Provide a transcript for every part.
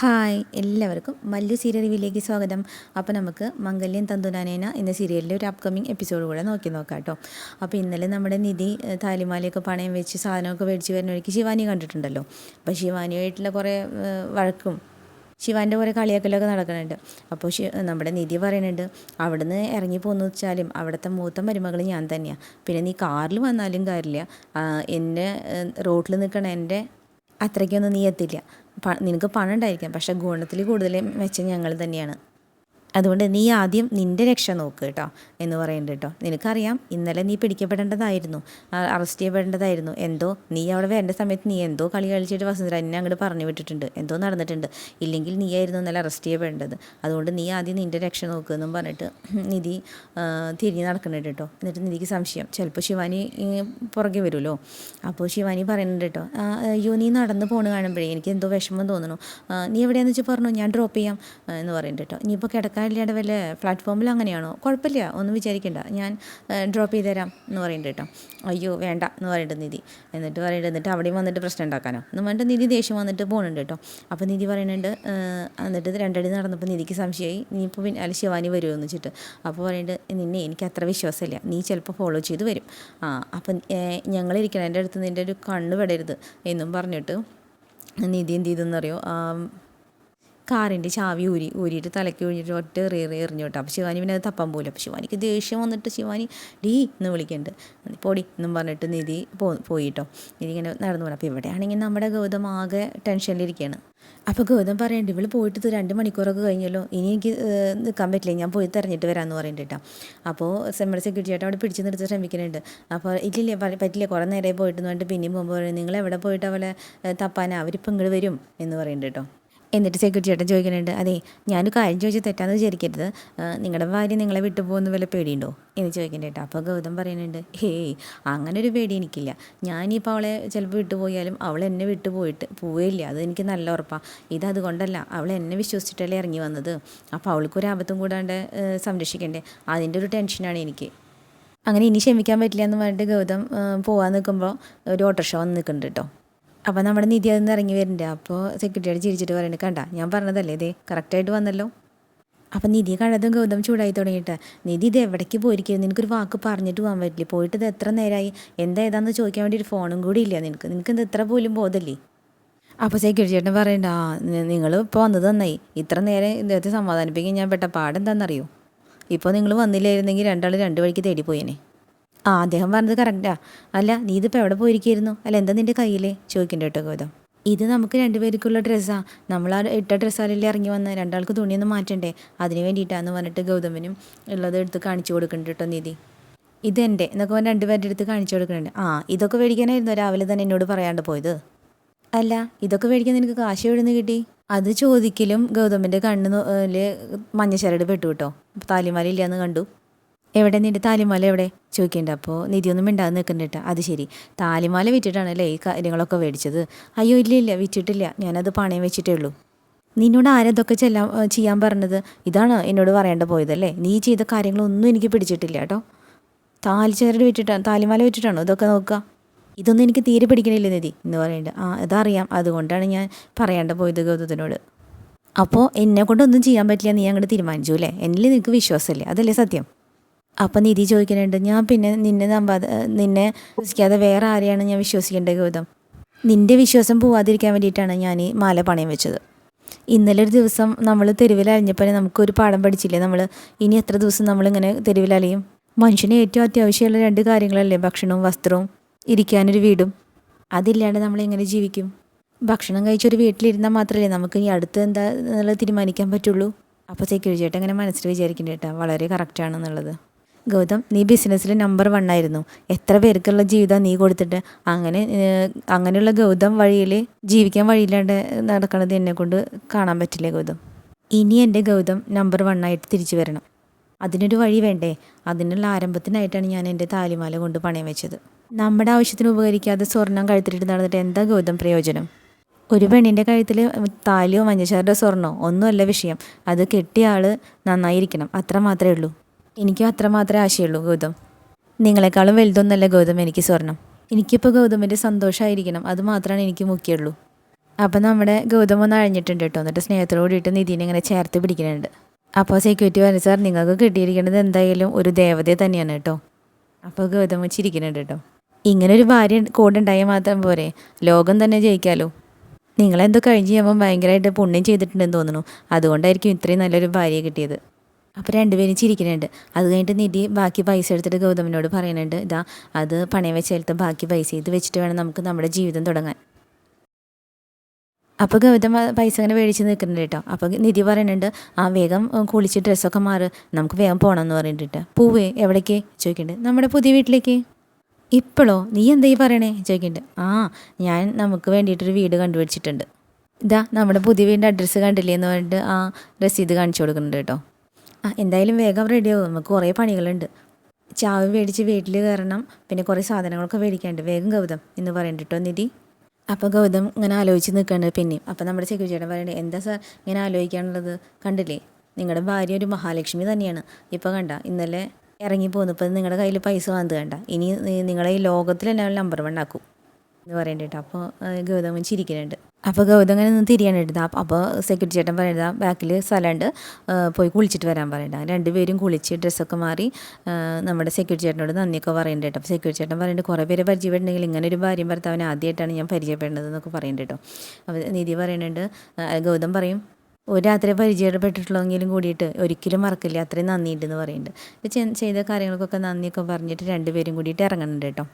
Hi എല്ലാവർക്കും Mallu serial റിവ്യൂലേക്ക് സ്വാഗതം. അപ്പോൾ നമുക്ക് മംഗല്യം തന്തുനാനേന എന്ന സീരിയലിന്റെ ഒരു അപ്കമിങ് എപ്പിസോഡ് കൂടെ നോക്കി നോക്കാം കേട്ടോ. അപ്പോൾ ഇന്നലെ നമ്മുടെ നിധി താലിമാലയൊക്കെ പണയം വെച്ച് സാധനമൊക്കെ മേടിച്ച് വരുന്ന വഴിക്ക് ശിവാനി കണ്ടിട്ടുണ്ടല്ലോ. അപ്പോൾ ശിവാനിയായിട്ടുള്ള കുറേ വഴക്കും ശിവാന്റെ കുറേ കളിയാക്കലൊക്കെ നടക്കുന്നുണ്ട്. അപ്പോൾ ശി നമ്മുടെ നിധി പറയുന്നുണ്ട് അവിടുന്ന് ഇറങ്ങി പോന്നു വെച്ചാലും അവിടുത്തെ മൂത്ത മരുമകൾ ഞാൻ തന്നെയാണ് പിന്നെ നീ കാറിൽ വന്നാലും കാര്യമില്ല. എന്നെ റോട്ടിൽ നിൽക്കണ എന്റെ അത്രയ്ക്കൊന്നും നീ എത്തില്ല. നിനക്ക് പണം ഉണ്ടായിരിക്കാം പക്ഷേ ഗുണത്തിൽ കൂടുതൽ മെച്ചം ഞങ്ങൾ തന്നെയാണ്. അതുകൊണ്ട് നീ ആദ്യം നിന്റെ രക്ഷ നോക്ക് കേട്ടോ എന്ന് പറയുന്നുണ്ട് കേട്ടോ. നിനക്കറിയാം ഇന്നലെ നീ പിടിക്കപ്പെടേണ്ടതായിരുന്നു അറസ്റ്റ് ചെയ്യപ്പെടേണ്ടതായിരുന്നു. എന്തോ നീ അവിടെ വരേണ്ട സമയത്ത് നീ എന്തോ കളി കളിച്ചിട്ട് വസുന്ധര എന്നെ അങ്ങോട്ട് പറഞ്ഞു വിട്ടിട്ടുണ്ട് എന്തോ നടന്നിട്ടുണ്ട്. ഇല്ലെങ്കിൽ നീ ആയിരുന്നു ഇന്നലെ അറസ്റ്റ് ചെയ്യപ്പെടേണ്ടത്. അതുകൊണ്ട് നീ ആദ്യം നിന്റെ രക്ഷ നോക്ക് എന്നും പറഞ്ഞിട്ട് നിധി തിരിഞ്ഞ് നടക്കുന്നുണ്ട് കേട്ടോ. എന്നിട്ട് നിധിക്ക് സംശയം ചിലപ്പോൾ ശിവാനി പുറകെ വരുമല്ലോ. അപ്പോൾ ശിവാനി പറയുന്നുണ്ട് കേട്ടോ "ആ, അയ്യോ നീ നടന്ന് പോണ് കാണുമ്പോഴേ എനിക്ക് എന്തോ വിഷമം തോന്നുന്നു. നീ എവിടെയാണെന്ന് വെച്ചാൽ പറഞ്ഞു ഞാൻ ഡ്രോപ്പ് ചെയ്യാം എന്ന് പറയുന്നുണ്ട് കേട്ടോ. ഇനിയിപ്പോൾ കിടക്കാനില്ലാണ്ട് വല്ല പ്ലാറ്റ്ഫോമിൽ അങ്ങനെയാണോ? കുഴപ്പമില്ല ഒന്നും വിചാരിക്കണ്ട. ഞാൻ ഡ്രോപ്പ് ചെയ്ത് തരാം എന്ന് പറയുന്നുണ്ട് കേട്ടോ. അയ്യോ വേണ്ട എന്ന് പറയുന്നുണ്ട് നിധി. എന്നിട്ട് പറയുന്നുണ്ട് എന്നിട്ട് അവിടെയും വന്നിട്ട് പ്രശ്നം ഉണ്ടാക്കാനോ? എന്ന് പറഞ്ഞിട്ട് നിധി ദേഷ്യം വന്നിട്ട് പോകുന്നുണ്ട് കേട്ടോ. അപ്പോൾ നിധി പറയുന്നുണ്ട് എന്നിട്ട് രണ്ടടി നടന്നപ്പോൾ നിധിക്ക് സംശയമായി. നീ ഇപ്പോൾ പിന്നെ അല്ല ശിവാനി വരുമോ എന്ന് വെച്ചിട്ട്. അപ്പോൾ പറയുന്നുണ്ട് നിന്നെ എനിക്ക് അത്ര വിശ്വാസമില്ല. നീ ചിലപ്പോൾ ഫോളോ ചെയ്ത് വരും. ആ അപ്പം ഞങ്ങളിരിക്കണം എന്റെ അടുത്ത് നിന്റെ ഒരു കണ്ണ് പെടരുത് എന്നും പറഞ്ഞിട്ട് നിധി എന്ത് ചെയ്തെന്നറിയോ? കാറിന്റെ ചാവി ഊരി ഊരിയിട്ട് തലയ്ക്ക് ഒഴിഞ്ഞിട്ട് ഒറ്റ എറി എറിഞ്ഞു കേട്ടോ. അപ്പോൾ ശിവാനി പിന്നെ അത് തപ്പാൻ പോലും അപ്പോൾ ശിവാനിക്ക് ദേഷ്യം വന്നിട്ട് ശിവാനി ഡീ എന്ന് വിളിക്കുന്നുണ്ട് പൊടി എന്നും പറഞ്ഞിട്ട് നിധി പോ പോയി കേട്ടോ. നിധി ഇങ്ങനെ നടന്നു പോകണം അപ്പോൾ ഇവിടെയാണെങ്കിൽ നമ്മുടെ ഗൗതം ആകെ ടെൻഷനിലിരിക്കുകയാണ് അപ്പോൾ ഗൗതം പറയണ്ട് ഇവൾ പോയിട്ട് രണ്ട് മണിക്കൂറൊക്കെ കഴിഞ്ഞല്ലോ. ഇനി എനിക്ക് നിൽക്കാൻ പറ്റില്ല. ഞാൻ പോയി തെരഞ്ഞിട്ട് വരാമെന്ന് പറയുന്നുണ്ട് കേട്ടോ. അപ്പോൾ നമ്മുടെ സെക്യൂരിറ്റി ആയിട്ട് അവിടെ പിടിച്ചു നിർത്തി ശ്രമിക്കുന്നുണ്ട് അപ്പോൾ ഇല്ലില്ല പറ്റില്ല. കുറേ നേരമായി പോയിട്ട് എന്ന് പറഞ്ഞിട്ട് പിന്നെയും പോകുമ്പോൾ നിങ്ങൾ എവിടെ പോയിട്ട് അവളെ തപ്പാനാ? അവരിപ്പോൾ ഇങ്ങോട്ട് വരും എന്ന് പറയുന്നുണ്ട് കേട്ടോ. എന്നിട്ട് സെക്യൂരിറ്റി ചേട്ടൻ ചോദിക്കുന്നുണ്ട് അതെ ഞാനൊരു കാര്യം ചോദിച്ചാൽ തെറ്റാന്ന് വിചാരിക്കരുത്. നിങ്ങളുടെ ഭാര്യ നിങ്ങളെ വിട്ടു പോകുന്ന വല്ല പേടിയുണ്ടോ? എന്ന് ചോദിക്കുന്നുണ്ട് അപ്പോൾ ഗൗതം പറയുന്നുണ്ട് ഹേയ് അങ്ങനെ ഒരു പേടി എനിക്കില്ല. ഞാനിപ്പോൾ അവളെ ചിലപ്പോൾ വിട്ടുപോയാലും അവൾ എന്നെ വിട്ടുപോയിട്ട് പോവുകയില്ല അത് എനിക്ക് നല്ല ഉറപ്പാണ് ഇത് അതുകൊണ്ടല്ല അവൾ എന്നെ വിശ്വസിച്ചിട്ടല്ലേ ഇറങ്ങി വന്നത്. അപ്പോൾ അവൾക്കൊരു ആപത്തും കൂടാണ്ട് സംരക്ഷിക്കണ്ടേ? അതിന്റെ ഒരു ടെൻഷനാണ് എനിക്ക്. അങ്ങനെ ഇനി ക്ഷമിക്കാൻ പറ്റില്ല എന്ന് പറഞ്ഞിട്ട് ഗൗതം പോകാൻ നിൽക്കുമ്പോൾ ഒരു ഓട്ടോറിക്ഷ വന്ന് നിൽക്കുന്നുണ്ട് കേട്ടോ. അപ്പോൾ നമ്മുടെ നിധി അതിൽ നിന്ന് ഇറങ്ങി വരുന്നുണ്ട്. അപ്പോൾ സെക്രട്ടറി ചിരിച്ചിട്ട് പറയുന്നത് കണ്ട ഞാൻ പറഞ്ഞതല്ലേ ഇതേ കറക്റ്റായിട്ട് വന്നല്ലോ? അപ്പം നിധി കണ്ടതും ഗൗതം ചൂടായി തുടങ്ങിയിട്ട് നിധി ഇത് എവിടേക്ക് പോയിരിക്കുന്നു? നിനക്കൊരു വാക്ക് പറഞ്ഞിട്ട് പോകാൻ പറ്റില്ല? പോയിട്ട് ഇത് എത്ര നേരമായി എന്താ ഏതാന്ന് ചോദിക്കാൻ വേണ്ടി ഒരു ഫോണും കൂടി ഇല്ല. നിനക്ക് നിനക്ക് ഇത് എത്ര പോലും ബോധമില്ലേ? അപ്പോൾ സെക്യൂരിറ്റി ചേട്ടൻ പറയണ്ട ആ നിങ്ങൾ ഇപ്പോൾ വന്നത് നന്നായി. ഇത്ര നേരം ഇദ്ദേഹത്തെ സമാധാനിപ്പിക്കാൻ ഞാൻ പെട്ട പാടെന്താണെന്നറിയോ ഇപ്പോൾ നിങ്ങൾ വന്നില്ലായിരുന്നെങ്കിൽ രണ്ടാൾ രണ്ട് വഴിക്ക് തേടി പോയേനെ. ആ അദ്ദേഹം പറഞ്ഞത് കറക്റ്റാ അല്ല നീ ഇതിപ്പോൾ എവിടെ പോയിരിക്കുന്നു അല്ല എന്താ നിന്റെ കയ്യിലേ? ചോദിക്കണ്ട കേട്ടോ ഗൗതം. ഇത് നമുക്ക് രണ്ടുപേർക്കുള്ള ഡ്രസ്സാണ് നമ്മൾ ആ ഇട്ട ഡ്രസ്സാലല്ലേ ഇറങ്ങി വന്ന്. രണ്ടാൾക്ക് തുണിയൊന്നും മാറ്റണ്ടേ. അതിന് വേണ്ടിയിട്ടാന്ന് പറഞ്ഞിട്ട് ഗൗതമനും ഉള്ളത് എടുത്ത് കാണിച്ചു കൊടുക്കുന്നുണ്ട് കേട്ടോ നിധി. ഇതെന്റെ എന്നൊക്കെ പറഞ്ഞ് രണ്ടുപേരുടെ അടുത്ത് കാണിച്ചു കൊടുക്കുന്നുണ്ട്. ആ ഇതൊക്കെ മേടിക്കാനായിരുന്നു? രാവിലെ തന്നെ എന്നോട് പറയാണ്ട് പോയത്. അല്ല ഇതൊക്കെ മേടിക്കാൻ നിനക്ക് കാശ് എവിടെ നിന്ന് കിട്ടി? അത് ചോദിക്കലും ഗൗതമിന്റെ കണ്ണിൽ മഞ്ഞശരട് പെട്ടു കേട്ടോ. താലിമാല ഇല്ലയെന്ന് കണ്ടു. എവിടെ നിന്റെ താലിമാല എവിടെ? ചോദിക്കേണ്ട. അപ്പോൾ നിധിയൊന്നും മിണ്ടാതെ നിൽക്കണ്ട അത് ശരി. താലിമാല വിറ്റിട്ടാണല്ലേ ഈ കാര്യങ്ങളൊക്കെ മേടിച്ചത്? അയ്യോ ഇല്ല ഇല്ല വിറ്റിട്ടില്ല. ഞാനത് പണയം വെച്ചിട്ടേ ഉള്ളൂ. നിന്നോട് ആരതൊക്കെ ചെല്ലാൻ ചെയ്യാൻ പറഞ്ഞത്? ഇതാണ് എന്നോട് പറയേണ്ട പോയതല്ലേ? നീ ചെയ്ത കാര്യങ്ങളൊന്നും എനിക്ക് പിടിച്ചിട്ടില്ല കേട്ടോ ചേരട് വിറ്റിട്ടാണ് താലിമാല വിറ്റിട്ടാണോ ഇതൊക്കെ നോക്കുക? ഇതൊന്നും എനിക്ക് തീരെ പിടിക്കണില്ല നിധി എന്ന് പറയുന്നുണ്ട് ആ അതറിയാം. അതുകൊണ്ടാണ് ഞാൻ പറയേണ്ട പോയത് ഗൗതത്തിനോട്. അപ്പോൾ എന്നെ കൊണ്ടൊന്നും ചെയ്യാൻ പറ്റില്ല. നീ അങ്ങോട്ട് തീരുമാനിച്ചു അല്ലേ എന്നിൽ നിനക്ക് വിശ്വാസമല്ലേ? അതല്ലേ സത്യം? അപ്പം നിധി ചോദിക്കുന്നുണ്ട് ഞാൻ പിന്നെ നിന്നെ നമ്പാതെ നിന്നെ വിശ്വസിക്കാതെ വേറെ ആരെയാണ് ഞാൻ വിശ്വസിക്കേണ്ടത് ഗൗതം? നിന്റെ വിശ്വാസം പോവാതിരിക്കാൻ വേണ്ടിയിട്ടാണ് ഞാൻ ഈ മാല പണയം വെച്ചത്. ഇന്നലെ ഒരു ദിവസം നമ്മൾ തെരുവിലലിഞ്ഞപ്പോൾ നമുക്കൊരു പാഠം പഠിച്ചില്ലേ? നമ്മൾ ഇനി എത്ര ദിവസം നമ്മളിങ്ങനെ തെരുവിലലയും മനുഷ്യന് ഏറ്റവും അത്യാവശ്യമുള്ള രണ്ട് കാര്യങ്ങളല്ലേ? ഭക്ഷണവും വസ്ത്രവും ഇരിക്കാനൊരു വീടും. അതില്ലാണ്ട് നമ്മൾ എങ്ങനെ ജീവിക്കും? ഭക്ഷണം കഴിച്ചൊരു വീട്ടിലിരുന്നാൽ മാത്രമല്ലേ നമുക്ക് ഈ അടുത്ത് എന്താ എന്നുള്ളത് തീരുമാനിക്കാൻ പറ്റുള്ളൂ? അപ്പോൾ സെക്യൂരിറ്റി ചേട്ടൻ അങ്ങനെ മനസ്സിൽ വിചാരിക്കേണ്ട കേട്ടോ. വളരെ കറക്റ്റാണെന്നുള്ളത് ഗൗതം നീ ബിസിനസ്സിൽ നമ്പർ വൺ ആയിരുന്നു. എത്ര പേർക്കുള്ള ജീവിതം നീ കൊടുത്തിട്ട്? അങ്ങനെ അങ്ങനെയുള്ള ഗൗതം വഴിയിൽ ജീവിക്കാൻ വഴിയില്ലാണ്ട് നടക്കണത് എന്നെ കൊണ്ട് കാണാൻ പറ്റില്ല ഗൗതം? ഇനി എന്റെ ഗൗതം നമ്പർ വൺ ആയിട്ട് തിരിച്ചു വരണം. അതിനൊരു വഴി വേണ്ടേ? അതിനുള്ള ആരംഭത്തിനായിട്ടാണ് ഞാൻ എന്റെ താലിമാല കൊണ്ട് പണയം വെച്ചത്. നമ്മുടെ ആവശ്യത്തിന് ഉപകരിക്കാതെ സ്വർണം കഴുത്തിലിട്ട് നടന്നിട്ട് എന്താ ഗൗതം പ്രയോജനം? ഒരു പെണ്ണിന്റെ കഴുത്തിൽ താലിയോ മഞ്ഞച്ചാരുടെ സ്വർണോ? ഒന്നുമല്ല വിഷയം. അത് കെട്ടിയ ആൾ നന്നായിരിക്കണം. അത്ര മാത്രമേ ഉള്ളൂ. എനിക്കും അത്ര മാത്രമേ ആശയുള്ളൂ ഗൗതം. നിങ്ങളെക്കാളും വലുതൊന്നല്ല ഗൗതം എനിക്ക് സ്വർണം. എനിക്കിപ്പോൾ ഗൗതമിന്റെ സന്തോഷമായിരിക്കണം അത് മാത്രമാണ് എനിക്ക് മുഖ്യമുള്ളൂ. അപ്പോൾ നമ്മുടെ ഗൗതം ഒന്ന് അഴിഞ്ഞിട്ടുണ്ട് കേട്ടോ എന്നിട്ട് സ്നേഹത്തോട് കൂടിയിട്ട് ഇങ്ങനെ ചേർത്ത് പിടിക്കുന്നുണ്ട്. അപ്പോൾ സെക്യൂരിറ്റി പറഞ്ഞു സാർ നിങ്ങൾക്ക് കിട്ടിയിരിക്കുന്നത് എന്തായാലും ഒരു ദേവതയെ തന്നെയാണ് കേട്ടോ. അപ്പോൾ ഗൗതം ചിരിക്കുന്നുണ്ട് കേട്ടോ. ഇങ്ങനെ ഒരു ഭാര്യ കൂടെ ഉണ്ടായാൽ മാത്രം പോരെ ലോകം തന്നെ ജയിക്കാലോ. നിങ്ങളെന്തോ കഴിഞ്ഞ് ചെയ്യുമ്പോൾ ഭയങ്കരമായിട്ട് പുണ്യം ചെയ്തിട്ടുണ്ടെന്ന് തോന്നുന്നു. അതുകൊണ്ടായിരിക്കും ഇത്രയും നല്ലൊരു ഭാര്യയെ കിട്ടിയത്. അപ്പോൾ രണ്ടുപേരും ചിരിക്കുന്നുണ്ട്. അത് കഴിഞ്ഞിട്ട് നിധി ബാക്കി പൈസ എടുത്തിട്ട് ഗൗതമിനോട് പറയുന്നുണ്ട് ഇതാ അത് പണയം വെച്ചെടുത്ത് ബാക്കി പൈസ ഇത് വെച്ചിട്ട് വേണം നമുക്ക് നമ്മുടെ ജീവിതം തുടങ്ങാൻ. അപ്പോൾ ഗൗതം പൈസ ഇങ്ങനെ മേടിച്ച് നിൽക്കുന്നുണ്ട് കേട്ടോ. അപ്പോൾ നിധി പറയുന്നുണ്ട് ആ വേഗം കുളിച്ച് ഡ്രസ്സൊക്കെ മാറ്. നമുക്ക് വേഗം പോകണം എന്ന് പറഞ്ഞിട്ട് പൂവേ എവിടേക്ക്? ചോദിക്കുന്നുണ്ട്. നമ്മുടെ പുതിയ വീട്ടിലേക്ക്. ഇപ്പോഴോ നീ എന്താ ഈ പറയണേ? ചോദിക്കുന്നുണ്ട്. ആ ഞാൻ നമുക്ക് വേണ്ടിയിട്ടൊരു വീട് കണ്ടുപിടിച്ചിട്ടുണ്ട്. ഇതാ നമ്മുടെ പുതിയ വീടിന്റെ അഡ്രസ്സ് കണ്ടില്ലേ? എന്ന് പറഞ്ഞിട്ട് ആ രസീത് കാണിച്ചു കൊടുക്കുന്നുണ്ട് കേട്ടോ. ആ എന്തായാലും വേഗം റെഡിയാവും നമുക്ക് കുറേ പണികളുണ്ട്. ചാവ് മേടിച്ച് വീട്ടിൽ കയറണം. പിന്നെ കുറേ സാധനങ്ങളൊക്കെ മേടിക്കാനുണ്ട്. വേഗം ഗൗതം എന്ന് പറയുന്നുണ്ട് കേട്ടോ നിധി. അപ്പോൾ ഗൗതം ഇങ്ങനെ ആലോചിച്ച് നിൽക്കുന്നുണ്ട് പിന്നെയും. അപ്പോൾ നമ്മുടെ ചേട്ടൻ പറയുന്നത് എന്താ സാർ ഇങ്ങനെ ആലോചിക്കാനുള്ളത്? കണ്ടില്ലേ? നിങ്ങളുടെ ഭാര്യ ഒരു മഹാലക്ഷ്മി തന്നെയാണ്. ഇപ്പോൾ കണ്ട ഇന്നലെ ഇറങ്ങി പോകുന്നു ഇപ്പോൾ നിങ്ങളുടെ കയ്യിൽ പൈസ വന്നത് കണ്ട. ഇനി നിങ്ങളെ ഈ ലോകത്തിലെല്ലാം നമ്പർ വൺ ആക്കും. എന്ന് കേട്ടോ അപ്പോൾ ഗൗതമൻ ചിരിക്കുന്നുണ്ട്. അപ്പോൾ ഗൗതം അങ്ങനെ നിന്ന് തിരിയാനുണ്ട് അപ്പോൾ സെക്യൂരിറ്റി ചേട്ടൻ പറയുന്നത് ബാക്കിൽ സ്ഥലമുണ്ട്. പോയി കുളിച്ചിട്ട് വരാൻ പറയണ്ട രണ്ടുപേരും കുളിച്ച് ഡ്രസ്സൊക്കെ മാറി നമ്മുടെ സെക്യൂരിറ്റി ചേട്ടനോട് നന്ദിയൊക്കെ പറയേണ്ട കേട്ടോ. അപ്പോൾ സെക്യൂരിറ്റി ചേട്ടൻ പറയുന്നുണ്ട് കുറേ പേരെ പരിചയപ്പെട്ടുണ്ടെങ്കിൽ ഇങ്ങനെ ഒരു ഭാര്യയും ഭർത്താവിനെ ആദ്യമായിട്ടാണ് ഞാൻ പരിചയപ്പെടുന്നത് എന്നൊക്കെ പറയുന്നുണ്ട് കേട്ടോ അപ്പോൾ നിധി പറയുന്നുണ്ട് ഗൗതം പറയും ഒരു രാത്രി പരിചയപ്പെട്ടിട്ടുള്ളെങ്കിലും കൂടിയിട്ട് ഒരിക്കലും മറക്കില്ല. അത്രയും നന്ദിയുണ്ടെന്ന് പറയുന്നുണ്ട് ചെയ്ത കാര്യങ്ങൾക്കൊക്കെ നന്ദിയൊക്കെ പറഞ്ഞിട്ട് രണ്ടുപേരും കൂടിയിട്ട് ഇറങ്ങുന്നുണ്ട് കേട്ടോ.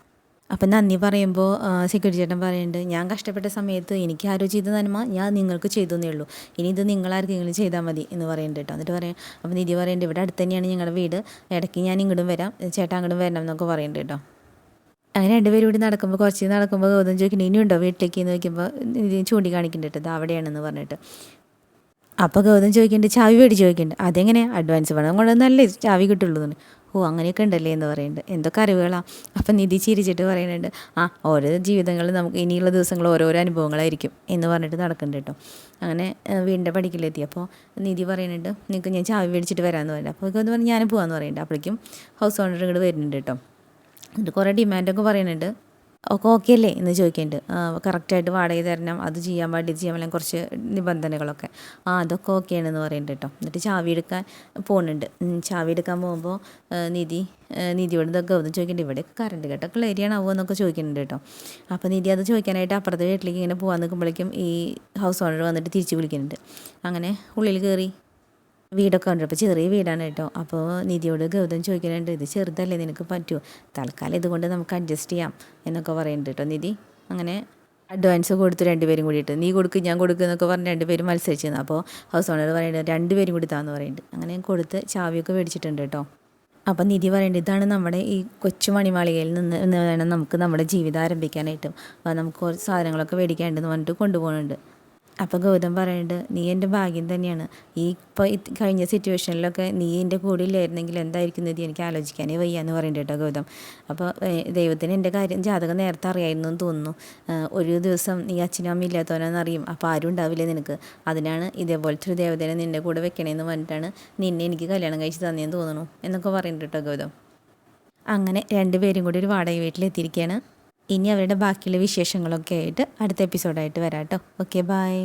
അപ്പം നന്ദി പറയുമ്പോൾ സെക്യൂരിറ്റി ചേട്ടൻ പറയുന്നുണ്ട് ഞാൻ കഷ്ടപ്പെട്ട സമയത്ത് എനിക്ക് ആരോ ചെയ്ത നന്മ ഞാൻ നിങ്ങൾക്ക് ചെയ്തു എന്നേ ഉള്ളൂ. ഇനി ഇത് നിങ്ങളാർക്കെങ്കിലും ചെയ്താൽ മതി എന്ന് പറയുന്നുണ്ട് കേട്ടോ. എന്നിട്ട് പറയാം അപ്പം നിധി പറയുന്നുണ്ട് ഇവിടെ അടുത്ത് തന്നെയാണ് ഞങ്ങളുടെ വീട്. ഇടയ്ക്ക് ഞാൻ ഇങ്ങോട്ടും വരാം. ചേട്ടാ അങ്ങോട്ടും വരണം എന്നൊക്കെ പറയുന്നുണ്ട് കേട്ടോ. അങ്ങനെ രണ്ടുപേരും കൂടി നടക്കുമ്പോൾ കുറച്ച് നടക്കുമ്പോൾ ഗൗതം ചോദിക്കുന്നത് ഇനിയുണ്ടോ വീട്ടിലേക്ക്? എന്ന് ചോദിക്കുമ്പോൾ നിധി ചൂണ്ടിക്കാണിക്കുന്നുണ്ട് ഇത് അവിടെയാണെന്ന് പറഞ്ഞിട്ട്. അപ്പോൾ ഗൗതം ചോദിക്കുന്നുണ്ട് ചാവി മേടിച്ച് ചോദിക്കുന്നുണ്ട്. അതെങ്ങനെ അഡ്വാൻസ് വേണം കൊണ്ട് നല്ല ചാവി കിട്ടുള്ളൂ എന്ന്. ഓ അങ്ങനെയൊക്കെ ഉണ്ടല്ലേ എന്ന് പറയുന്നുണ്ട്. എന്തൊക്കെ അറിവുകളാണ് അപ്പം നിധി ചിരിച്ചിട്ട് പറയുന്നുണ്ട് ആ ഓരോ ജീവിതങ്ങളിൽ നമുക്ക് ഇനിയുള്ള ദിവസങ്ങൾ ഓരോരോ അനുഭവങ്ങളായിരിക്കും എന്ന് പറഞ്ഞിട്ട് നടക്കുന്നുണ്ട് കേട്ടോ. അങ്ങനെ വീടിന്റെ പടിക്കലെത്തി. അപ്പോൾ നിധി പറയുന്നുണ്ട് നിങ്ങൾക്ക് ഞാൻ ചാവി മേടിച്ചിട്ട് വരാമെന്ന് പറയുന്നത് അപ്പോൾ ഗൗതം പറഞ്ഞു ഞാൻ പോകാമെന്ന് പറയുന്നുണ്ട്. അപ്പോഴേക്കും ഹൗസ് ഓണർ ഇങ്ങോട്ട് വരുന്നുണ്ട് കേട്ടോ. എന്നിട്ട് കുറേ ഡിമാൻഡൊക്കെ പറയുന്നുണ്ട്. ഒക്കെ ഓക്കെ അല്ലേ എന്ന് ചോദിക്കുന്നുണ്ട് കറക്റ്റായിട്ട് വാടക തരണം അത് ചെയ്യാൻ ഇത് ചെയ്യാൻ പാടില്ല കുറച്ച് നിബന്ധനകളൊക്കെ. ആ അതൊക്കെ ഓക്കെയാണെന്ന് പറയുന്നുണ്ട് കേട്ടോ. എന്നിട്ട് ചാവി എടുക്കാൻ പോകുന്നുണ്ട് ചാവി എടുക്കാൻ പോകുമ്പോൾ നിധി നിധിയോട് ഇതൊക്കെ ഒന്ന് ചോദിക്കേണ്ടി. ഇവിടെ കറണ്ട് കേട്ടോ ക്ലിയർ ആവുമോ എന്നൊക്കെ ചോദിക്കുന്നുണ്ട് കേട്ടോ. അപ്പോൾ നിധി അത് ചോദിക്കാനായിട്ട് അപ്പുറത്തെ വീട്ടിലേക്ക് ഇങ്ങനെ പോകാൻ നിൽക്കുമ്പോഴേക്കും ഈ ഹൗസ് ഓണർ വന്നിട്ട് തിരിച്ച് വിളിക്കുന്നുണ്ട്. അങ്ങനെ ഉള്ളിൽ കയറി വീടൊക്കെ ഉണ്ട് അപ്പോൾ ചെറിയ വീടാണ് കേട്ടോ. അപ്പോൾ നിധിയോട് ഗൗതം ചോദിക്കുന്നുണ്ട് ഇത് ചെറുതല്ലേ? നിനക്ക് പറ്റുമോ തൽക്കാലം ഇതുകൊണ്ട് നമുക്ക് അഡ്ജസ്റ്റ് ചെയ്യാം എന്നൊക്കെ പറയുന്നുണ്ട് കേട്ടോ നിധി. അങ്ങനെ അഡ്വാൻസ് കൊടുത്തു രണ്ടുപേരും കൂടിയിട്ട്. നീ കൊടുക്കും ഞാൻ കൊടുക്കും എന്നൊക്കെ പറഞ്ഞ് രണ്ടുപേരും മത്സരിച്ചു അപ്പോൾ ഹൗസ് ഓണർ പറയുന്നത് രണ്ടുപേരും കൂടി താന്ന് പറയുന്നുണ്ട്. അങ്ങനെ കൊടുത്ത് ചാവിയൊക്കെ മേടിച്ചിട്ടുണ്ട് കേട്ടോ. അപ്പം നിധി പറയുന്നുണ്ട് ഇതാണ് നമ്മുടെ ഈ കൊച്ചു മണിമാളികയിൽ നിന്ന് നിന്ന് വേണം നമുക്ക് നമ്മുടെ ജീവിതം ആരംഭിക്കാനായിട്ടും. അപ്പോൾ നമുക്ക് കുറച്ച് സാധനങ്ങളൊക്കെ മേടിക്കാനുണ്ടെന്ന് പറഞ്ഞിട്ട് കൊണ്ടുപോകുന്നുണ്ട്. അപ്പോൾ ഗൗതം പറയുന്നുണ്ട് നീ എന്റെ ഭാഗ്യം തന്നെയാണ്. ഈ ഇപ്പോൾ കഴിഞ്ഞ സിറ്റുവേഷനിലൊക്കെ നീ എന്റെ കൂടെ ഇല്ലായിരുന്നെങ്കിൽ എന്തായിരിക്കും ഇത് എനിക്ക് ആലോചിക്കാനേ വയ്യ എന്ന് പറയുന്നുണ്ട് കേട്ടോ ഗൗതം. അപ്പോൾ ദൈവത്തിന് എന്റെ കാര്യം ജാതകം നേരത്തെ അറിയായിരുന്നു എന്ന് തോന്നുന്നു. ഒരു ദിവസം നീ അച്ഛനും അമ്മ ഇല്ലാത്തവനെന്ന് അറിയും. അപ്പോൾ ആരും ഉണ്ടാവില്ല നിനക്ക്. അതിനാണ് ഇതേപോലത്തെ ഒരു ദേവതനെ നിന്റെ കൂടെ വെക്കണേന്ന് പറഞ്ഞിട്ടാണ് നിന്നെ എനിക്ക് കല്യാണം കഴിച്ച് തന്നെയെന്ന് തോന്നുന്നു എന്നൊക്കെ പറയുന്നുണ്ട് കേട്ടോ ഗൗതം. അങ്ങനെ രണ്ടുപേരും കൂടി ഒരു വാടക വീട്ടിലെത്തിയിരിക്കുകയാണ് ഇനി അവരുടെ ബാക്കിയുള്ള വിശേഷങ്ങളൊക്കെ ആയിട്ട് അടുത്ത എപ്പിസോഡായിട്ട് വരാം കേട്ടോ ഓക്കെ ബൈ